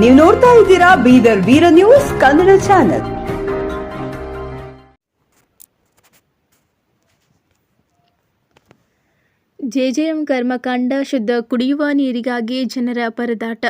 ನೀವು ನೋಡ್ತಾ ಇದ್ದೀರಾ Bidar Veera news Kannada channel. JJM ಕರ್ಮಕಾಂಡ ಶುದ್ಧ ಕುಡಿಯುವ ನೀರಿಗಾಗಿ ಜನರ ಪರದಾಟ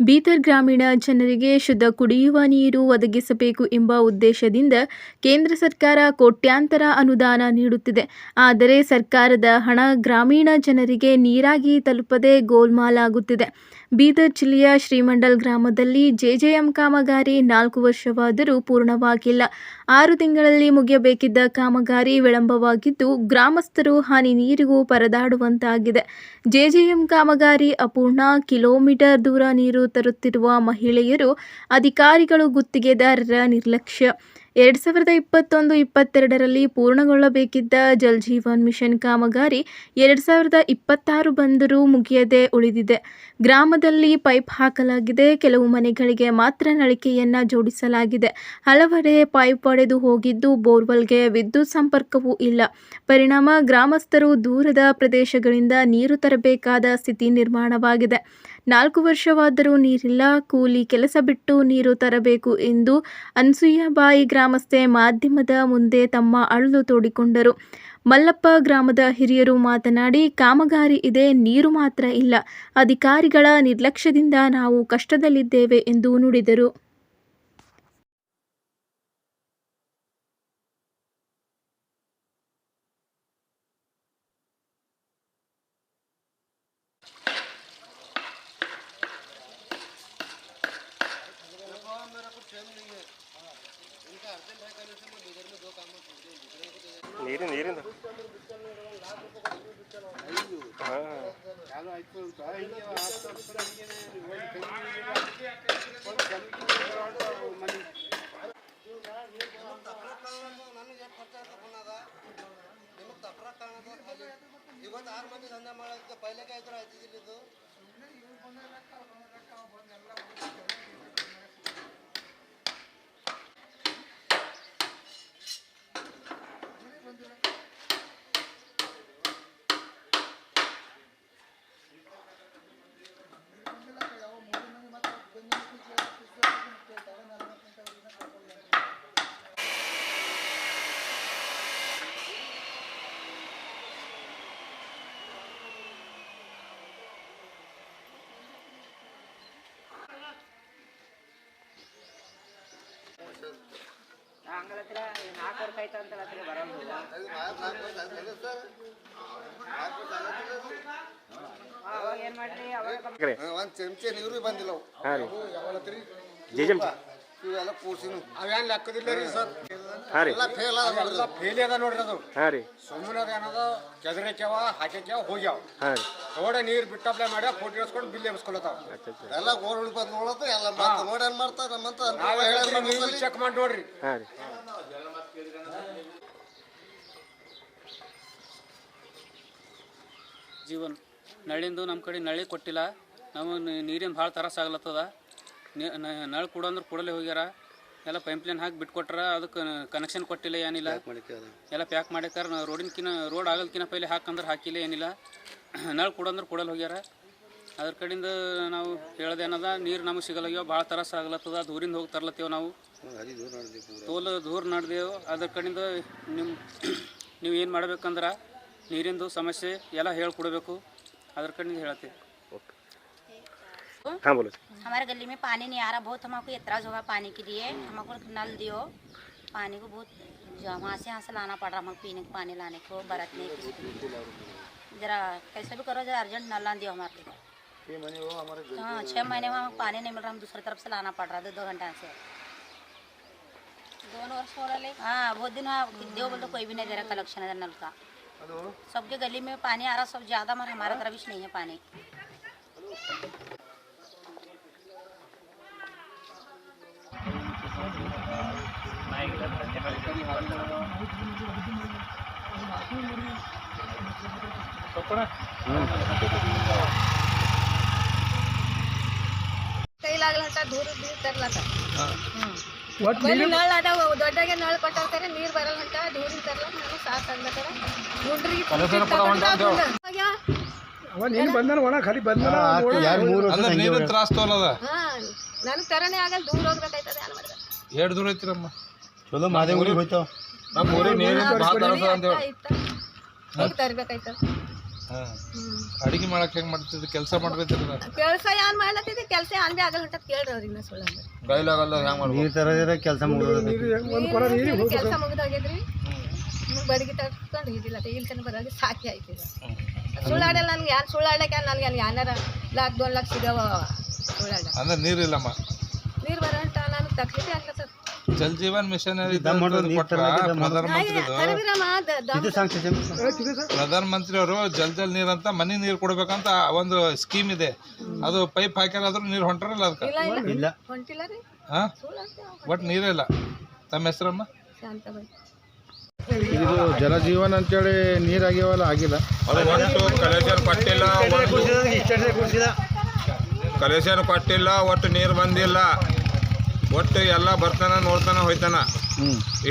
ಬೀದರ್ ಗ್ರಾಮೀಣ ಜನರಿಗೆ ಶುದ್ಧ ಕುಡಿಯುವ ನೀರು ಒದಗಿಸಬೇಕು ಎಂಬ ಉದ್ದೇಶದಿಂದ ಕೇಂದ್ರ ಸರ್ಕಾರ ಕೋಟ್ಯಾಂತರ ಅನುದಾನ ನೀಡುತ್ತಿದೆ. ಆದರೆ ಸರ್ಕಾರದ ಹಣ ಗ್ರಾಮೀಣ ಜನರಿಗೆ ನೀರಾಗಿ ತಲುಪದೆ ಗೋಲ್ಮಾಲಾಗುತ್ತಿದೆ. ಬೀದರ್ ಜಿಲ್ಲೆಯ ಶ್ರೀಮಂಡಲ್ ಗ್ರಾಮದಲ್ಲಿ ಜೆಜೆಎಂ ಕಾಮಗಾರಿ ನಾಲ್ಕು ವರ್ಷವಾದರೂ ಪೂರ್ಣವಾಗಿಲ್ಲ. ಆರು ತಿಂಗಳಲ್ಲಿ ಮುಗಿಯಬೇಕಿದ್ದ ಕಾಮಗಾರಿ ವಿಳಂಬವಾಗಿದ್ದು ಗ್ರಾಮಸ್ಥರು ಹಾನಿ ನೀರಿಗೂ ಪರದಾಡುವಂತಾಗಿದೆ. ಜೆಜೆಎಂ ಕಾಮಗಾರಿ ಅಪೂರ್ಣ ಕಿಲೋಮೀಟರ್ ದೂರ ನೀರು ತರುತ್ತಿರುವ ಮಹಿಳೆಯರು ಅಧಿಕಾರಿಗಳು ಗುತ್ತಿಗೆದಾರರ ನಿರ್ಲಕ್ಷ್ಯ. ಎರಡು ಸಾವಿರದ ಇಪ್ಪತ್ತೊಂದು, ಇಪ್ಪತ್ತೆರಡರಲ್ಲಿ ಪೂರ್ಣಗೊಳ್ಳಬೇಕಿದ್ದ ಜಲ್ ಜೀವನ್ ಮಿಷನ್ ಕಾಮಗಾರಿ ಎರಡು ಸಾವಿರದ ಇಪ್ಪತ್ತಾರು ಬಂದರೂ ಮುಗಿಯದೆ ಉಳಿದಿದೆ. ಗ್ರಾಮದಲ್ಲಿ ಪೈಪ್ ಹಾಕಲಾಗಿದೆ. ಕೆಲವು ಮನೆಗಳಿಗೆ ಮಾತ್ರ ನಳಿಕೆಯನ್ನ ಜೋಡಿಸಲಾಗಿದೆ. ಹಲವೆಡೆ ಪೈಪ್ ಒಡೆದು ಹೋಗಿದ್ದು ಬೋರ್ವೆಲ್ಗೆ ವಿದ್ಯುತ್ ಸಂಪರ್ಕವೂ ಇಲ್ಲ. ಪರಿಣಾಮ, ಗ್ರಾಮಸ್ಥರು ದೂರದ ಪ್ರದೇಶಗಳಿಂದ ನೀರು ತರಬೇಕಾದ ಸ್ಥಿತಿ ನಿರ್ಮಾಣವಾಗಿದೆ. ನಾಲ್ಕು ವರ್ಷವಾದರೂ ನೀರಿಲ್ಲ. ಕೂಲಿ ಕೆಲಸ ಬಿಟ್ಟು ನೀರು ತರಬೇಕು ಎಂದು ಅನ್ಸೂಯಬಾಯಿ ಗ್ರಾಮಸ್ಥೆ ಮಾಧ್ಯಮದ ಮುಂದೆ ತಮ್ಮ ಅಳಲು ತೋಡಿಕೊಂಡರು. ಮಲ್ಲಪ್ಪ ಗ್ರಾಮದ ಹಿರಿಯರು ಮಾತನಾಡಿ, ಕಾಮಗಾರಿ ಇದೆ, ನೀರು ಮಾತ್ರ ಇಲ್ಲ. ಅಧಿಕಾರಿಗಳ ನಿರ್ಲಕ್ಷ್ಯದಿಂದ ನಾವು ಕಷ್ಟದಲ್ಲಿದ್ದೇವೆ ಎಂದು ನುಡಿದರು. ನೀರಿಂದ ನೀರಿಂದ. ಇವತ್ತು ಆರು ಮಂದಿ ದಂಧೆ ಮಾಡೋದಕ್ಕೆ ಪೈಲೆಗೆ ಐದು ಆಯ್ತಿದ್ದಿಲ್ಲ ಇದು ಹಂಗಲತ್ರ ನಾಲ್ಕು ವರ್ಷ ಆಯ್ತು ಅಂತ ಹತ್ರ ಬರೋದು ಅವಾಗ ಏನ್ ಮಾಡ್ರಿ ಅವಾಗ ಒಂದ್ ಒಂದು ಚಮಚೆ ನೀರು ಬಂದಿಲ್ಲ ಅವು. ಹಾಂ ಯಾವತ್ತರಿ ಜೇಜಮ್ ಇವೆಲ್ಲ ಕೂಸಿನು ಅವೇನು ಲೆಕ್ಕದಿಲ್ಲ ರೀ ಸರ್. ಹಾಂ ರೀ. ಎಲ್ಲ ಫೇಲ್ ಅದ ನೋಡ್ರಿ. ಅದ ನೋಡ್ರಿ ಅದು. ಹಾಂ ರೀ. ಸುಮ್ಮನೆ ಅದ ಏನದ? ಕೆದರಿಕ್ಯಾವ ಹಾಕ್ಯಾವ ಹೋಗ್ಯಾವ. ಹಾಂ ರೀ. ನೀರು ಬಿಟ್ಟಪ್ಲೈ ಮಾಡ್ಯಾವ ಫೋಟೋ ಇಸ್ಕೊಂಡು ಬಿಲ್ ಎಬ್ಸ್ಕೊಳತಾವ. ಎಲ್ಲ ಗೋರ್ಮೆಂಟ್ ಬಂದು ನೋಡೋದು ಎಲ್ಲ ಮಾಡ್ತಾರೆ ನೋಡಿ ಏನು ಮಾಡ್ತಾರೆ ನಮ್ಮಂತ ನಾವು ಹೇಳ್ಯಾರ ನೀವು ಚೆಕ್ ಮಾಡಿ ನೋಡ್ರಿ. ಹಾಂ ರೀ. ಜೀವನ್ ನಳ್ಳಿಂದು ನಮ್ಮ ಕಡೆ ನಳ್ಳಿ ಕೊಟ್ಟಿಲ್ಲ. ನಾವು ನೀರಿನ ಭಾಳ ತರಸ್ ಆಗ್ಲತ್ತದ. ನಳ ಕೊಡು ಅಂದ್ರೆ ಕೊಡಲೇ ಹೋಗ್ಯಾರ. ಎಲ್ಲ ಪೈಪ್ಲೈನ್ ಹಾಕಿ ಬಿಟ್ಕೊಟ್ರ ಅದಕ್ಕೆ ಕನೆಕ್ಷನ್ ಕೊಟ್ಟಿಲ್ಲ ಏನಿಲ್ಲ. ಎಲ್ಲ ಪ್ಯಾಕ್ ಮಾಡ್ಯಾರ ರೋಡಿನ್ಕಿನ ರೋಡ್ ಆಗಲ್ಕಿನ ಪೈಲೆ ಹಾಕಂದ್ರೆ ಹಾಕಿಲ್ಲ ಏನಿಲ್ಲ. ನಳ ಕೊಡಂದ್ರೆ ಕೊಡಲು ಹೋಗ್ಯಾರ. ಅದ್ರ ಕಡಿಂದ ನಾವು ಹೇಳದೇನದ ನೀರು ನಮಗೆ ಸಿಗಲ್ಲಾಗ್ಯಾವ ಭಾಳ ತರಸ ಆಗ್ಲತ್ತದ ದೂರಿಂದ ಹೋಗಿ ತರ್ಲತ್ತೇವೆ ನಾವು. ತೋಲ ದೂರ ನಡೆದೇವು. ಅದ್ರ ಕಡಿಂದ ನಿಮ್ಮ ನೀವು ಏನು ಮಾಡ್ಬೇಕಂದ್ರೆ ನೀರಿಂದು ಸಮಸ್ಯೆ ಎಲ್ಲ ಹೇಳ್ಕೊಡ್ಬೇಕು. ಅದ್ರ ಕಡಿಂದ ಹೇಳ್ತೀವಿ हाँ। बोलो हमारे गली में पानी नहीं आ रहा बहुत हमको एतराज़ होगा पानी के लिए। हमको नल दियो पानी को बहुत वहाँ से यहाँ से लाना पड़ रहा हमको पीने को पानी लाने को बरतने के। जरा कैसे भी करो जरा अर्जेंट नल ला दियो हमारे हाँ छः महीने में पानी नहीं मिल रहा हम दूसरी तरफ़ से लाना पड़ रहा दो दो घंटा से। दोनों वर्ष हो रहा हाँ बहुत दिन हुआ दो बोल तो कोई भी नहीं दे रहा कलेक्शन है नल का। सबके गली में पानी आ रहा सब ज़्यादा मगर हमारा तरफ़ नहीं है पानी। ಕೈ ಆಗ್ಲ ದೂರ ನಳ ದೊಡ್ಡಗೆ ನಳ ಬರಲ್ಲ ಅಂತ ನನಗೆ ತರನೇ ಆಗಲ್ಲ ದೂರ ಹೋಗ್ಬೇಕಾಯ್ತದೆ ಎರಡು ದೂರ ಐತಿರಮ್ಮ? ಚಲೋ ಮಾದೇವ್ರಿಗೆ ಹೋಯ್ತಾವ ನಮ್ಮ ಊರಿಗೆ ನೀರು ಭಾಳ ತ್ರಾಸ ಅಂತ ಅಡಿಗೆ ಮಾಡಕ್ ಹೆಂಗ್ ಮಾಡ್ತಿದ್ದೆ ಕೆಲಸ ಮಾಡ್ಬೇಕಿಲ್ಲ ಕೆಲಸ ಏನ್ ಮಾಡ್ಲತ್ತಿದ್ದೆ? ಕೆಲಸ ಅನ್ಬಿ ಆಗಲ್ಲ ಅಂತ ಕೇಳ್ರಿ ಅವ್ರಿಗೆ ನಾ ಸುಳ್ಳು ಅಂದ್ರೆ ಕೈಲಾಗಲ್ಲ ಹೆಂಗ್ ಮಾಡ್ಬೇಕು? ನೀರು ಇದ್ರೆ ಕೆಲಸ ಮುಗಿದ ಕೆಲಸ ಮುಗಿದೋಗಿದ್ರಿ ಬಡಿಗೆ ತಗೊಂಡು ಇದಿಲ್ಲ ಇಲ್ಲಿ ತನಕ ಬರೋದು ಸಾಕಿ ಆಯ್ತು ಈಗ. ಸುಳ್ಳಾಡಲ್ಲ ನನ್ಗೆ ಯಾರು ಸುಳ್ಳಾಡಕ್ಕೆ ನನ್ಗೆ ಅಲ್ಲಿ ಯಾನಾರ ಲಾಕ್ ದೊಂದು ಲಾಕ್ ಸಿಗವ ಸುಳ್ಳಾಡ. ಅಂದ್ರೆ ನೀರಿಲ್ಲಮ್ಮ. ನೀರು ಬರೋಂಟ ನನಗೆ ತಕ್ಲಿಫೆ ಆಗ್ಲತ್ತದ ಜಲ್ ಜೀವನ್ ಮಿಷನ್ ಪ್ರಧಾನ ಸಾಂಕ್ಷಿ ಪ್ರಧಾನ ಮಂತ್ರಿ ಅವರು ಜಲ್ ಜಲ್ ನೀರ್ ಅಂತ ಮನಿ ನೀರ್ ಕೊಡ್ಬೇಕಂತ ಒಂದು ಸ್ಕೀಮ್ ಇದೆ. ಅದು ಪೈಪ್ ಹಾಕ್ಯಾರಾದ್ರೂ ನೀರ್ ಹೊಂಟಾರಲ್ಲ ಅದಕ್ಕೆ ಇಲ್ಲ ಇಲ್ಲ. ಇಲ್ಲ. ಹೊಂಟಿಲ್ಲ ರೀ. ಹಾ? ಒಟ್ ನೀರೇ ಇಲ್ಲ. ತಮ್ಮ ಹೆಸರಮ್ಮ? ಇದು ಜಲಜೀವನ್ ಅಂತೇಳಿ ನೀರಾಗ್ಯಾವಲ್ಲ ಆಗಿಲ್ಲ. ಒಟ್ಟು ಕಲೆಕ್ಷನ್ ಕೊಟ್ಟಿಲ್ಲ ಕಲೆಕ್ಷನ್ ಕೊಟ್ಟಿಲ್ಲ ಒಟ್ಟು ನೀರು ಬಂದಿಲ್ಲ. ಒಟ್ಟು ಎಲ್ಲ ಬರ್ತಾನ ನೋಡ್ತಾನ ಹೋಯ್ತಾನ.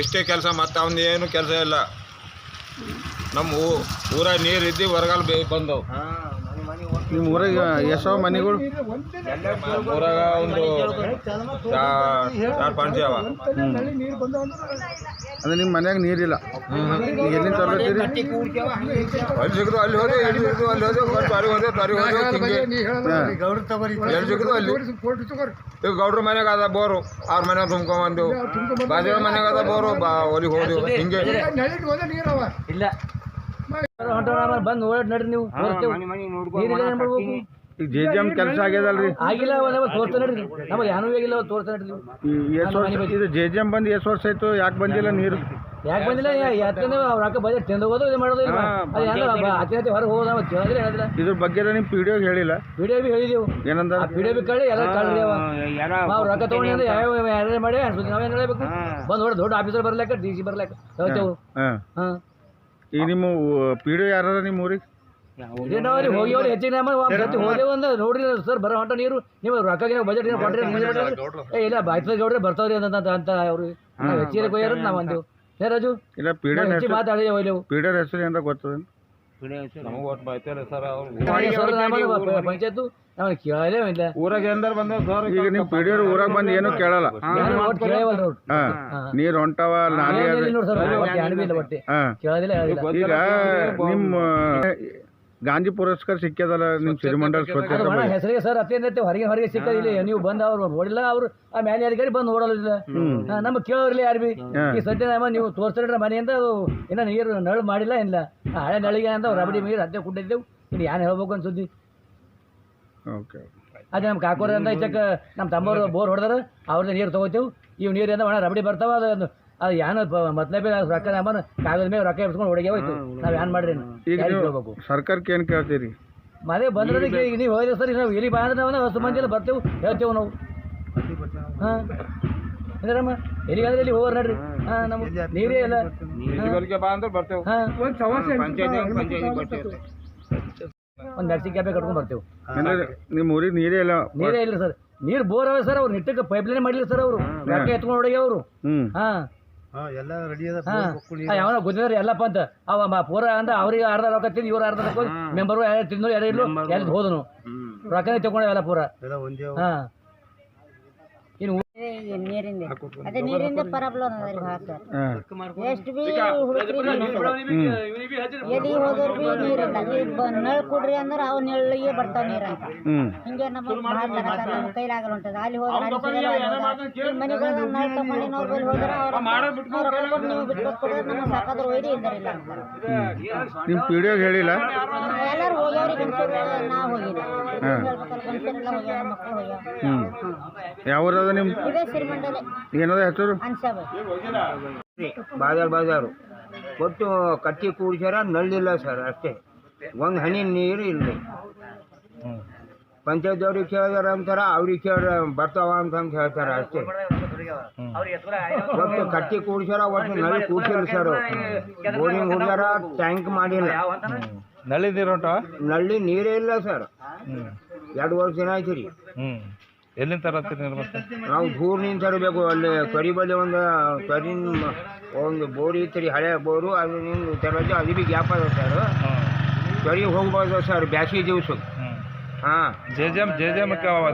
ಇಷ್ಟೇ ಕೆಲಸ ಮತ್ತೆ ಅವನ ಏನು ಕೆಲಸ ಇಲ್ಲ. ನಮ್ಮ ಊರ ಊರಾಗ ನೀರು ಇದ್ದು ಹೊರಗಾಲ ಬೇ ಬಂದವು. ನಿಮ್ಮ ಊರಾಗ ಎಷ್ಟೋ ಮನೆಗಳು? ಊರಾಗ ಒಂದು ಚಾರ್ ಪಾಂಚ್ ಅವ. ಅಂದ್ರೆ ನಿಮ್ಮ ಮನ್ಯಾಗ ನೀರಿಲ್ಲ. ಈಗ ಎಲ್ಲಿಂದ ತರ್ಲತ್ತೀರಿ? ಅಲ್ಲಿ ಸಿಗದು ಅಲ್ಲಿ ಹೋದೆ ಎಲ್ಲಿ ಸಿಗದು ಅಲ್ಲಿ ಹೋದೆ ತಗೋರಿ ಎಲ್ಲಿ ಸಿಗದು ಅಲ್ಲಿ. ಈಗ ಗೌಡ್ರ ಮನೆಗೆ ಅದ ಬೋರು ಅವ್ರ ಮನೆ ತುಂಬ್ಕೊಂಬಂದೆವು ಬಾಜು ಮನೆಗೆ ಅದ ಬೋರು ಬಾ ಒಲಿಗೆ ಹೋದೆವು ಹಿಂಗೆ. ಬಂದು ನೋಡಿ ನಡ್ರಿ ನೀವು. ನೀರಿಲ್ಲ ಏನ್ ಮಾಡ್ಬೇಕು? ಈಗ ಜೆ ಜಿ ಎಂ ಕೆಲಸ ಆಗ್ಯದಲ್ರಿ? ಆಗಿಲ್ಲ ಅವ ತೋರ್ತಾ ನಡ್ರಿ. ನಮಗೆ ಏನೂ ಆಗಿಲ್ಲ ಅವ್ ತೋರ್ತಾ ನಡ್ರಿ ಈ ಎಷ್ಟು ವರ್ಷ ಇದು ಜೆ ಜಿ ಎಂ ಬಂದು ಎಷ್ಟು ವರ್ಷ ಆಯ್ತು? ಯಾಕೆ ಬಂದಿಲ್ಲ ನೀರು? ಯಾಕೆ ಬಂದಿಲ್ಲ ಯಾಕಂದ್ರೆ ಅವ್ರ ಅಕ್ಕ ಬಜೆಟ್ ತಿಂದು ಹೋಗೋದು ಇದು ಮಾಡೋದು ಇಲ್ಲ ಅದು ಅತಿ ಹೊರಗೆ ಹೋಗೋದು ನಾವು ಕೇಳಿದ್ರೆ ಹೇಳಿದ್ರೆ ಇದ್ರ ಬಗ್ಗೆ ನಿಮ್ಮ ಪಿ ಡಿ ಹೇಳಿಲ್ಲ. ವಿಡಿಯೋ ಬಿ ಹೇಳಿದೆವು. ಏನಂದ ಆ ವಿಡಿಯೋ ಬಿ ಕಳ್ಳಿ ಎಲ್ಲ ಕಳ್ಳಿ ಅವ. ನಾವು ರೊಕ್ಕ ತಗೊಂಡು ಅಂದ್ರೆ ಯಾವ ಯಾರೇ ಮಾಡಿ ಅನ್ಸುತ್ತೆ ನಾವೇನು ಹೇಳಬೇಕು ಬಂದು ನೋಡಿ ದೊಡ್ಡ ಆಫೀಸರ್ ಬರ್ಲಾಕ ಡಿ ಸಿ ಬರ್ಲಾಕ. ಹೇಳ್ತೇವು. ಹಾಂ. ಹಾಂ. ಈಗ ನಿಮ್ಮ ಪಿ ಡಿ ಯಾರ ನಿಮ್ಮ ಊರಿಗೆ? ಹೆಚ್ಚಿನ ಪ್ರತಿ ಅಂದ್ರೆ ನೋಡ್ರಿ ಸರ್ ಬರೋ ಹೊಂಟ ನೀರು ನೀವು ರೊಕ್ಕ ಬಜೆಟ್ ಕೊಟ್ರಿ ಏ ಇಲ್ಲ ಬಾಯ್ತದ ಗೌಡ್ರೆ ಬರ್ತಾವ್ರಿ ಅಂತ ಅಂತ- ಅವ್ರು ನಾವು ಹೆಚ್ಚಿನ ಕೊಯ್ಯಾರ ನಾವು ಅಂದೇವು ಏ ರಾಜು? ಇಲ್ಲ ಪಿ ಡಿ ನಾವು ಹೆಚ್ಚಿ ಮಾತಾಡಿದೇವು ಹೋಗ್ಲೇವು ಪಿ ಡಿ ಹೆಸರು ಏನಾರ ಗೊತ್ತದ? ನಮಗೆ ಒಟ್ಟು ಸರ್ ಅವ್ರು ಪಂಚಾಯತ್ ನಾವು ಕೇಳಲೇ ಇಲ್ಲ. ಊರಾಗ ಎಂದಾರ ಬಂದವ ಸರ್ ಈಗ ನಿಮ್ಮ ಪಿ ಡಿ ಊರಾಗ ಬಂದು ಏನೂ ಕೇಳಲ್ಲ. ನೀರು ಹೊಂಟಾವ ನಾಲಿ ಈಗ ನಿಮ್ಮ ಗಾಂಧಿ ಪುರಸ್ಕಾರ ಸಿಕ್ಕದಲ್ಲ ನಿಮ್ಮ ಸಿರಿಮಂಡಲ ಸ್ವಚ್ಛತೆ ಬಗ್ಗೆ. ಹೆಸರಿಗೆ ಸರ್ ಅತ್ಯಂತ ಹೊರಗೆ ಹೊರಗೆ ಸಿಕ್ಕದಿಲ್ಲ ನೀವು ಬಂದ ಅವ್ರು ನೋಡಿಲ್ಲ ಅವ್ರು ಆ ಮ್ಯಾಲೆ ಅಧಿಕಾರಿ ಬಂದು ನೋಡಲಿಲ್ಲ ನಮ್ಮ ಕೇಳೋರಿಲ್ಲ ಯಾರು ಬಿ. ಈ ಸದ್ಯ ನಮ್ಮ ನೀವು ತೋರಿಸ್ತಾರೆ ಮನೆಯಿಂದ ಅದು ಇನ್ನ ನೀರು ನಳು ಮಾಡಿಲ್ಲ ಇಲ್ಲ. ಆ ಹಳೆ ನಳಿಗೆ ಅಂತ ರಬಡಿ ನೀರು ಅದೇ ಕುಟ್ಟಿದ್ದೆವು. ಇನ್ನು ಏನು ಹೇಳ್ಬೇಕು ಅಂತ ಸುದ್ದಿ. ಓಕೆ. ಅದೇ ನಮ್ಮ ಕಾಕೋರ ಅಂತ ಈಚಕ್ಕೆ ನಮ್ಮ ತಮ್ಮವ್ರು ಬೋರ್ ಹೊಡೆದಾರ ಅವ್ರದ್ದು ನೀರು ತಗೋತೇವೆ. ಇವು ನೀರಿಂದ ಒಣ ರಬಡಿ ಬರ್ತಾವ ಅದು ಅದು ಏನು ಮತ್ಲಬಿ ರೊಕ್ಕ ನಮ್ಮನ್ನು ಕಾಗದ ಮೇಲೆ ರೊಕ್ಕ ಎಬ್ಸ್ಕೊಂಡು ಹೊಡಿಗೆ ಹೋಯ್ತು. ನಾವು ಏನ್ ಮಾಡ್ರಿ ಈಗ ನೀವು ಸರ್ಕಾರಕ್ಕೆ ಏನು ಕೇಳ್ತೀರಿ? ಮನೆ ಬಂದ್ರೆ ಈಗ ನೀವು ಹೋದ್ರೆ ಸರ್ ನಾವು ಎಲ್ಲಿ ಬಂದ್ರೆ ನಾವು ಹೊಸ ಮಂದಿ ಎಲ್ಲ ಬರ್ತೇವೆ ಹೇಳ್ತೇವೆ ನಾವು. ಹಾಂ. ಅಂದ್ರಮ್ಮ ಎಲ್ಲಿಗಾದ್ರೆ ಇಲ್ಲಿ ಹೋಗೋರು ನೋಡ್ರಿ? ಹಾಂ ನಮ್ಮ ನೀರೇ ಇಲ್ಲ ಬಾ ಅಂದ್ರೆ ಬರ್ತೇವೆ. ಒಂದು ಮೆಕ್ಸಿ ಕ್ಯಾಬೆ ಕಟ್ಕೊಂಡು ಬರ್ತೇವೆ. ಅಂದ್ರೆ ನಿಮ್ಮ ಊರಿಗೆ ನೀರೇ ಇಲ್ಲ. ನೀರೇ ಇಲ್ಲ ಸರ್. ನೀರು ಬೋರ್ ಅವೆ ಸರ್ ಅವ್ರು. ನಿಟ್ಟಕ್ಕೆ ಪೈಪ್ಲೈನ್ ಮಾಡಿಲ್ಲ ಸರ್ ಅವರು. ರೊಕ್ಕ ಎತ್ಕೊಂಡು ಹೊಡಗಿ ಅವರು. ಹಾಂ. ಎಲ್ಲ ರೆಡಿ ಅದ ಗೊತ್ತಿದ್ರೆ ಎಲ್ಲಪ್ಪ ಅಂತ ಅವ ಪೂರ ಅಂದ ಅವ್ರಿಗೆ ಅರ್ಧ ರೊಕ್ಕ ತಿಂದು ಇವ್ರು ಅರ್ಧ ರೊಕ್ಕ ಮೆಂಬರ್ ಯಾರು ತಿಂದ್ರು ಯಾರು ಎಲ್ಲಿ ಹೋದನು. ರೊಕ್ಕನೇ ಪೂರ. ಎಲ್ಲ ಒಂದೇ ಹಾಂ. ನೀರಿಂದ? ಅದೇ ನೀರಿಂದ ಪ್ರಾಬ್ಲಮ್ ಅದ ರೀ ಭಾಳ ಎಷ್ಟು ಬಿ ಹುಡುಕ್ರಿ ಎಲ್ಲಿ ಹೋದ್ರು ಬಿ ನೀರಿಲ್ಲ ನಳ್ ಕುಡ್ರಿ ಅಂದ್ರೆ ಅವು ನೆಳ್ಳಿಗೆ ಬರ್ತಾವ ನೀರಂತ ಹಿಂಗೆ ನಮ್ಮ ಕೈಲಾಗಲ್ಲ ಹೊಂಟದ ಅಲ್ಲಿ ಹೋದ್ರೆ ಮನೆಗೆ ನಳ್ ಹೋದ್ರೆ ಅವ್ರ ಕೊಟ್ಟು ನೀವು ಬಿಟ್ಟು ಕೊಡ್ರಿ ನಮಗೆ ಸಾಕಾದ್ರೆ ಇದ್ದಾರಿಲ್ಲ ನಿಮ್ಮ ಹೇಳಿಲ್ಲ? ಎಲ್ಲರೂ ಹೋಗ್ಯಾವ್ರಿ ಗಂಡಸರು ನಾ ಹೋಗಿಲ್ಲ. ಹೇಳ್ಬೇಕಲ್ಲ ಗಂಡಸರೆಲ್ಲ ಮಕ್ಕಳು ಹೋಗ್ಯಾವ. ಯಾವ ಊರದ ನಿಮ್ಮ ಇದೇ ಸಿರಿಮಂಡಲೆ ಏನದ ಹೆಸರು? ಅನ್ಸಬ ಬಾಜಾರ್ ಬಾಜಾರು. ಒಟ್ಟು ಕಟ್ಟಿ ಕೂಡ್ಸ್ಯಾರ ನಳ್ಳಿಲ್ಲ ಸರ್ ಅಷ್ಟೇ. ಒಂದು ಹನಿ ನೀರು ಇಲ್ಲ ಪಂಚಾಯತ್ ಅವ್ರಿಗೆ ಕೇಳಿದಾರ ಅಂತಾರ ಅವ್ರಿಗೆ ಕೇಳ ಬರ್ತಾವ ಅಂತ ಅಂತ ಹೇಳ್ತಾರ ಅಷ್ಟೇ. ಒಟ್ಟು ಕಟ್ಟಿ ಕೂಡ್ಸ್ಯಾರ ಒಟ್ಟು ನಳ್ಳಿ ಕೂಡ್ಸಿಲ್ಲ ಸರ್. ಬೋರಿಂಗ್ ಹೋಗ್ಯಾರ ಟ್ಯಾಂಕ್ ಮಾಡಿಲ್ಲ. ನಳ್ಳಿ ನೀರು ನಳ್ಳಿ ನೀರೇ ಇಲ್ಲ ಸರ್. ಎರಡು ವರ್ಷ ದಿನ ಆಯ್ತು ರೀ. ಎಲ್ಲಿಂದ ತರತ್ತೀರಿ ನೀರು ಮತ್ತೆ ನಾವು ದೂರ್ನಿಂದ ತರಬೇಕು. ಅಲ್ಲಿ ಕರಿ ಬಲ್ಲಿ ಒಂದು ಕರಿ ಒಂದು ಬೋರಿ ಇತ್ತು ಹಳೆ ಬೋರು. ಅದರಿಂದ ತರೋದು ಅದು ಬಿ ಗ್ಯಾಪ್ ಅದ ಸರ್. ಕರಿ ಹೋಗ್ಬೋದು ಸರ್ ಬ್ಯಾಸಿಗೆ ದಿವ್ಸ. ಹಾಂ J J M J J M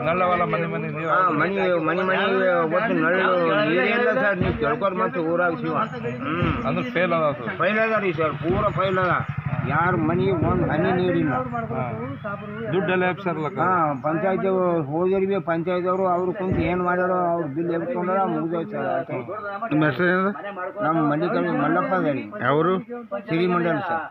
ನಳ್ಳವಲ್ಲ ಮನೆ ಮನೆ ನೀರು ಹಾಂ ಮನೆ ಮನೆ ಮನೆ ಒಟ್ಟು ನಳ್ಳು ನೀರೇ ಇಲ್ಲ ಸರ್ ನೀವು ಕೇಳ್ಕೊರ್ ಮತ್ತೆ ಊರಾಗ ಶಿವ. ಹ್ಞೂ ಅಂದ್ರೆ ಫೇಲ್ ಅದ ಅದು. ಫೈಲ್ ಅದ ರೀ ಸರ್ ಪೂರ ಫೈಲ್ ಅದ. ಯಾರ ಮನೆ ಒಂದು ಹನಿ ನೀರಿಲ್ಲ. ದುಡ್ಡೆಲ್ಲ ಸರ್ ಹಾಂ ಪಂಚಾಯತ್ ಹೋದ್ರಿ ಬಿ ಪಂಚಾಯತ್ ಅವರು ಅವ್ರು ಕುಂತು ಏನು ಮಾಡ್ಯಾರೋ ಅವ್ರು ಬಿಲ್ ಎಬ್ಕೊಂಡ್ರ ಮುಗ್ದೋಯ್ತು ಸರ್. ನಿಮ್ಮ ನಮ್ಮ ಮಲ್ಲಿಕಾರ್ಜುನ ಮಲ್ಲಪ್ಪ ಅವರು ಸಿರಿಮಂಡಲ್ ಸರ್.